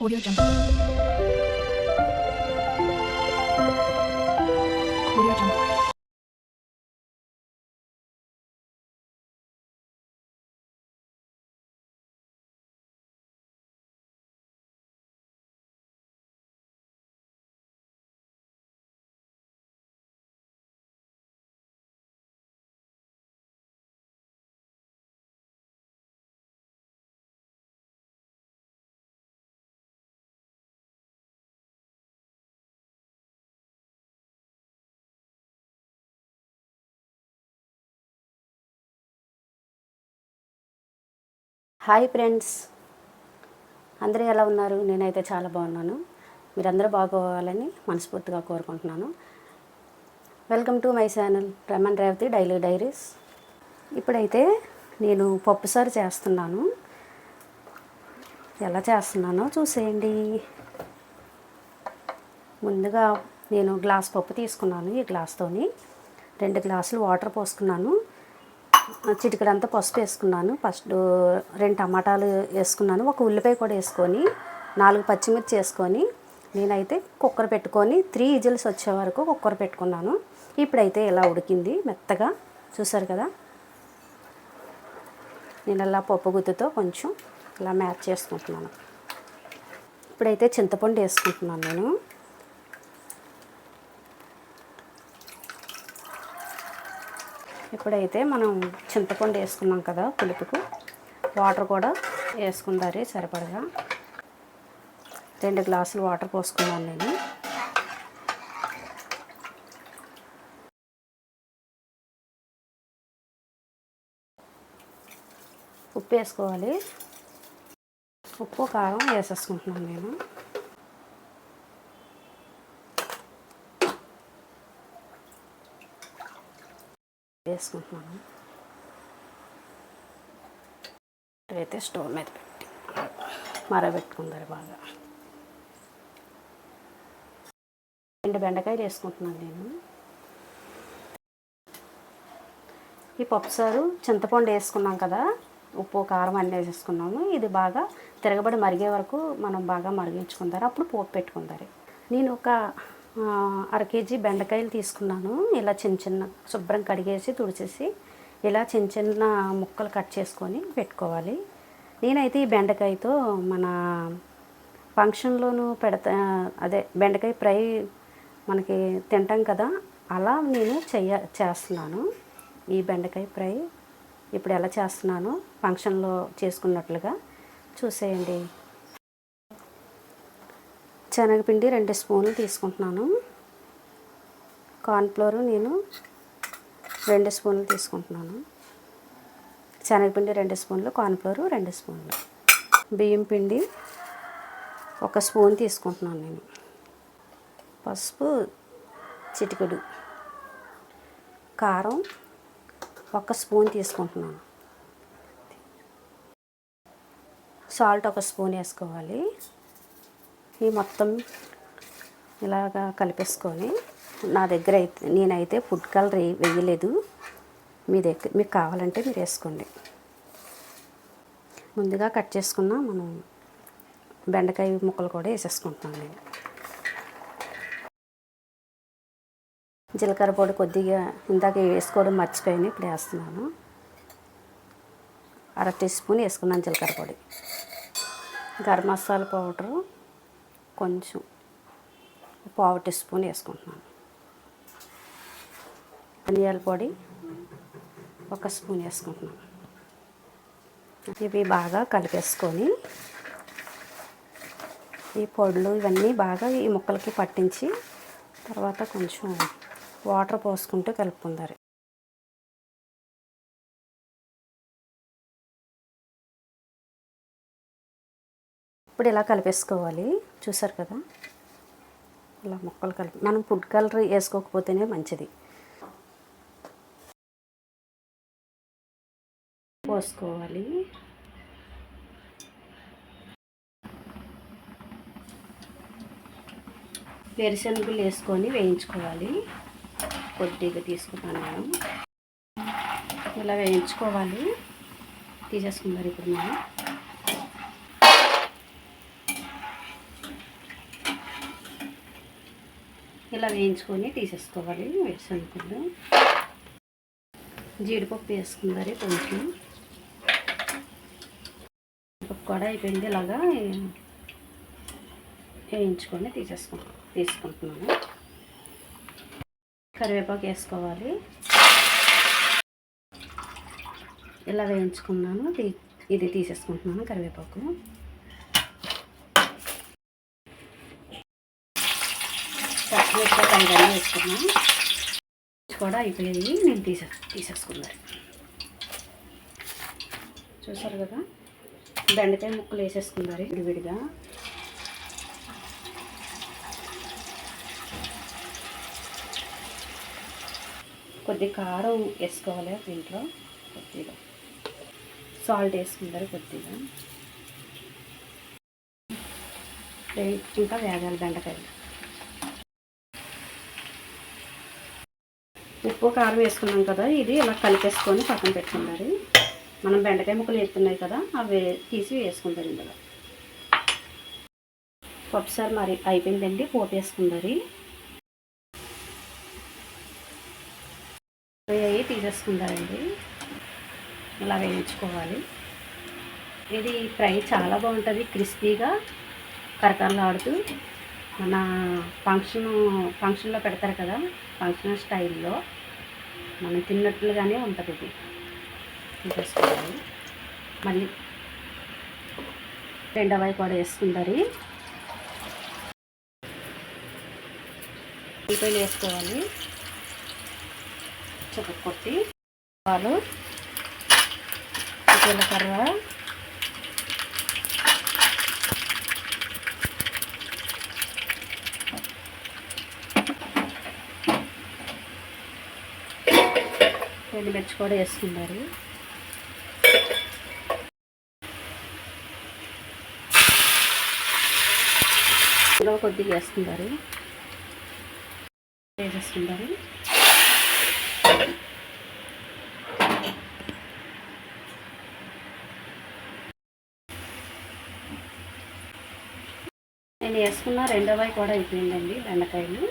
五六张。హాయ్ friends. అందరూ ఎలా ఉన్నారు? నేనైతే చాలా బాగున్నాను. మీరందరూ బాగోవాలని మనస్ఫూర్తిగా కోరుకుంటున్నాను. Welcome to my channel Raman Revathi daily diaries ఇప్పుడైతే నేను పప్పుసారు చేస్తున్నాను. ఎలా చేస్తున్నానో చూసేయండి. ముందుగా నేను గ్లాస్ పప్పు తీసుకున్నాను ఈ గ్లాస్తోని రెండు గ్లాసులు వాటర్ పోసుకున్నాను. చిటికడంతా పసుపు వేసుకున్నాను. ఫస్ట్ రెండు టమాటాలు వేసుకున్నాను. ఒక ఉల్లిపాయ కూడా వేసుకొని నాలుగు పచ్చిమిర్చి వేసుకొని నేనైతే కుక్కర్ పెట్టుకొని త్రీ ఇజిల్స్ వచ్చే వరకు కుక్కర్ పెట్టుకున్నాను. ఇప్పుడైతే ఇలా ఉడికింది మెత్తగా. చూసారు కదా? నేను అలా పప్పు గుత్తుతో కొంచెం ఇలా మ్యాచ్ చేసుకుంటున్నాను. ఇప్పుడైతే చింతపండు వేసుకుంటున్నాను నేను. ఇప్పుడైతే మనం చింతపండు వేసుకున్నాం కదా పులుపుకు. వాటర్ కూడా వేసుకుందారి సరిపడగా. రెండు గ్లాసులు వాటర్ పోసుకున్నాను నేను. ఉప్పు వేసుకోవాలి. ఉప్పు కారం వేసేసుకుంటున్నాను నేను. వేసుకుంటున్నాను. అయితే స్టవ్ మీద పెట్టి మరబెట్టుకుందరు బాగా. రెండు బెండకాయలు వేసుకుంటున్నాను నేను. ఈ పప్పుసారు చింతపండు వేసుకున్నాం కదా ఉప్పు కారం అన్నీ వేసేసుకున్నాము. ఇది బాగా తిరగబడి మరిగే వరకు మనం బాగా మరిగించుకుందారు. అప్పుడు పోపు పెట్టుకుందారు. నేను ఒక అర కేజీ బెండకాయలు తీసుకున్నాను. ఇలా చిన్న చిన్న శుభ్రం కడిగేసి తుడిచేసి ఇలా చిన్న చిన్న ముక్కలు కట్ చేసుకొని పెట్టుకోవాలి. నేనైతే ఈ బెండకాయతో మన ఫంక్షన్లోనూ పెడతా అదే బెండకాయ ఫ్రై మనకి తింటాం కదా అలా నేను చెయ్య చేస్తున్నాను. ఈ బెండకాయ ఫ్రై ఇప్పుడు ఎలా చేస్తున్నానో ఫంక్షన్లో చేసుకున్నట్లుగా చూసేయండి. శనగపిండి రెండు స్పూన్లు తీసుకుంటున్నాను. కార్న్ఫ్లోర్ నేను రెండు స్పూన్లు తీసుకుంటున్నాను. శనగపిండి రెండు స్పూన్లు కార్న్ఫ్లోర్ రెండు స్పూన్లు. బియ్యం పిండి ఒక స్పూన్ తీసుకుంటున్నాను నేను. పసుపు చిటికెడు కారం ఒక స్పూన్ తీసుకుంటున్నాను. సాల్ట్ ఒక స్పూన్ వేసుకోవాలి. ఈ మొత్తం ఇలాగా కలిపేసుకొని నా దగ్గర అయితే నేనైతే ఫుడ్ కలర్ వేయలేదు. మీ దగ్గర మీకు కావాలంటే మీరు వేసుకోండి. ముందుగా కట్ చేసుకున్న మనం బెండకాయ ముక్కలు కూడా వేసేసుకుంటున్నాం నేను. జీలకర్ర పొడి కొద్దిగా ఇందాక వేసుకోవడం మర్చిపోయాను ఇప్పుడు వేస్తున్నాను. అర టీ స్పూన్ వేసుకున్నాను జీలకర్ర పొడి. గరం మసాలా పౌడరు కొంచెం పావు టీ స్పూన్ వేసుకుంటున్నాను. ధనియాల పొడి ఒక స్పూన్ వేసుకుంటున్నాను. ఇవి బాగా కలిపేసుకొని ఈ పొడులు ఇవన్నీ బాగా ఈ ముక్కలకి పట్టించి తర్వాత కొంచెం వాటర్ పోసుకుంటూ కలుపుకుందారు ఇప్పుడు ఇలా కలిపేసుకోవాలి? చూసారు కదా? ఇలా ముక్కలు కలిపి మనం ఫుడ్ కలర్ వేసుకోకపోతేనే మంచిది. పోసుకోవాలి. వేరుశనగలు వేసుకొని వేయించుకోవాలి. కొద్దిగా తీసుకున్నాను నేను. ఇలా వేయించుకోవాలి. తీసేసుకున్నారు ఇప్పుడు నేను ఇలా వేయించుకొని తీసేసుకోవాలి వేరుశనగలు జీడిపప్పు వేసుకుందారు కొంచెం. జీడిపప్పు కూడా అయిపోయింది ఇలాగా వేయించుకొని తీసేసుకుంటాం తీసుకుంటున్నాను. కరివేపాకు వేసుకోవాలి. ఇలా వేయించుకున్నాను తీ- ఇది తీసేసుకుంటున్నాను కరివేపాకు. పచ్చిమిరపకాయ కంగారు వేసుకున్నాను కూడా అయిపోయాయి నేను తీసే తీసేసుకున్నాను చూసారు కదా? బెండకాయ ముక్కలు వేసేసుకున్నారు విడివిడిగా. కొద్ది కారం వేసుకోవాలి దీంట్లో కొద్దిగా. సాల్ట్ వేసుకుంటారు కొద్దిగా. ఇంకా వేగాలి బెండకాయలు. ఉప్పు కారం వేసుకున్నాం కదా ఇది ఇలా కలిపేసుకొని పక్కన పెట్టుకుంటారు మనం బెండకాయ ముక్కలు వేస్తున్నాయి కదా అవి తీసి వేసుకుంటారు ఇందులో. పప్పుసారి మరి అయిపోయిందండి పోపు వేసుకుంటారు అవి తీసేసుకుంటారండి ఇలా వేయించుకోవాలి. ఇది ఫ్రై చాలా బాగుంటుంది క్రిస్పీగా కరకరలాడుతూ. మన ఫంక్షన్ ఫంక్షన్లో పెడతారు కదా ఫంక్షన్ స్టైల్లో. మనం తిన్నట్లుగానే ఉంటుంది ఇది. తీసేసుకోవాలి మళ్ళీ రెండవ కూడా వేసుకుంటారు ఉల్లిపాయలు వేసుకోవాలి. చుక్క కొట్టి పాలు జీలకర్ర ఎండుమిర్చి కూడా వేసుకున్నారు ఇందులో కొద్దిగా వేసుకున్నారు వేసేసుకుంటారు. నేను వేసుకున్న రెండవ కూడా అయిపోయిందండి బెండకాయలు.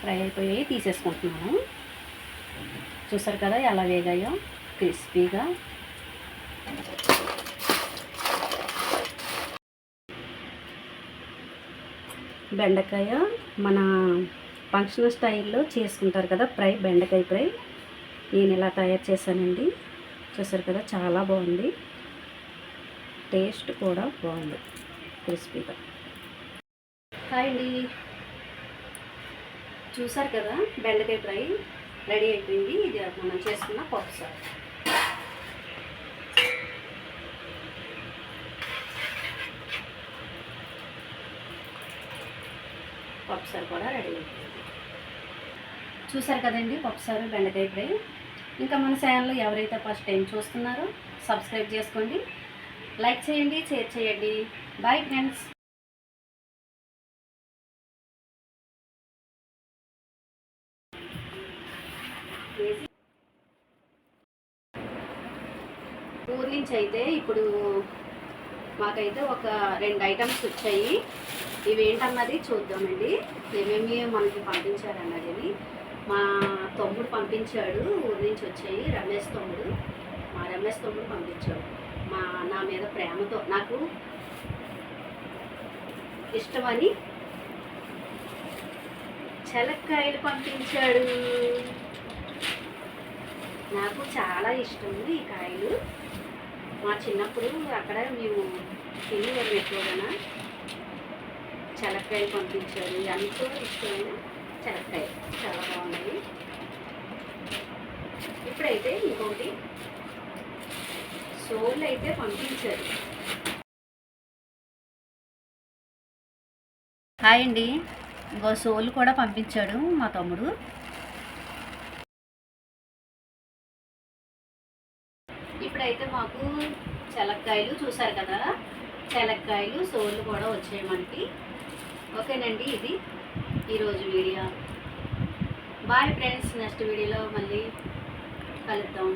ఫ్రై అయిపోయాయి తీసేసుకుంటున్నాను. చూసారు కదా ఎలా వేగాయో? క్రిస్పీగా. బెండకాయ మన ఫంక్షన్ స్టైల్లో చేసుకుంటారు కదా ఫ్రై బెండకాయ ఫ్రై. నేను ఇలా తయారు చేశానండి. చూసారు కదా చాలా బాగుంది. టేస్ట్ కూడా బాగుంది క్రిస్పీగా. హాయ్ అండి. చూసారు కదా బెండకాయ ఫ్రై. రెడీ అయిపోయింది. ఇది మనం చేసుకున్న పప్పు సార్. పప్పుసారు కూడా రెడీ అయిపోయింది. చూసారు కదండి పప్పుసారు బెండకాయ ఫ్రై. ఇంకా మన ఛానల్లో ఎవరైతే ఫస్ట్ టైం చూస్తున్నారో సబ్స్క్రైబ్ చేసుకోండి. లైక్ చేయండి షేర్ చేయండి. బాయ్ ఫ్రెండ్స్ నుంచి అయితే ఇప్పుడు మాకైతే ఒక రెండు ఐటమ్స్ వచ్చాయి. ఇవేంటన్నది చూద్దామండి. ఏమేమి మనకి పంపించారన్నది. మా తమ్ముడు పంపించాడు ఊరి నుంచి వచ్చాయి రమేష్ తమ్ముడు. మా రమేష్ తమ్ముడు పంపించాడు. మా నా మీద ప్రేమతో నాకు ఇష్టమని చెలక్కాయలు పంపించాడు. నాకు చాలా ఇష్టం ఈ కాయలు. మా చిన్నప్పుడు అక్కడ మేము తినేవారు ఎక్కువగా చెలక్కాయలు పంపించారు ఎంతో ఇష్టమైన చెలక్కాయ చాలా బాగున్నాయి ఇప్పుడైతే ఇంకోటి సోళ్ళు అయితే పంపించారు. హాయ్ అండి. ఇంకో సోలు కూడా పంపించాడు మా తమ్ముడు. ఇప్పుడైతే మాకు చెలక్కాయలు చూసారు కదా? చెలక్కాయలు సోళ్ళు కూడా వచ్చాయి మనకి. ఓకేనండి ఇది ఈరోజు వీడియో. బాయ్ ఫ్రెండ్స్ నెక్స్ట్ వీడియోలో మళ్ళీ కలుద్దాం.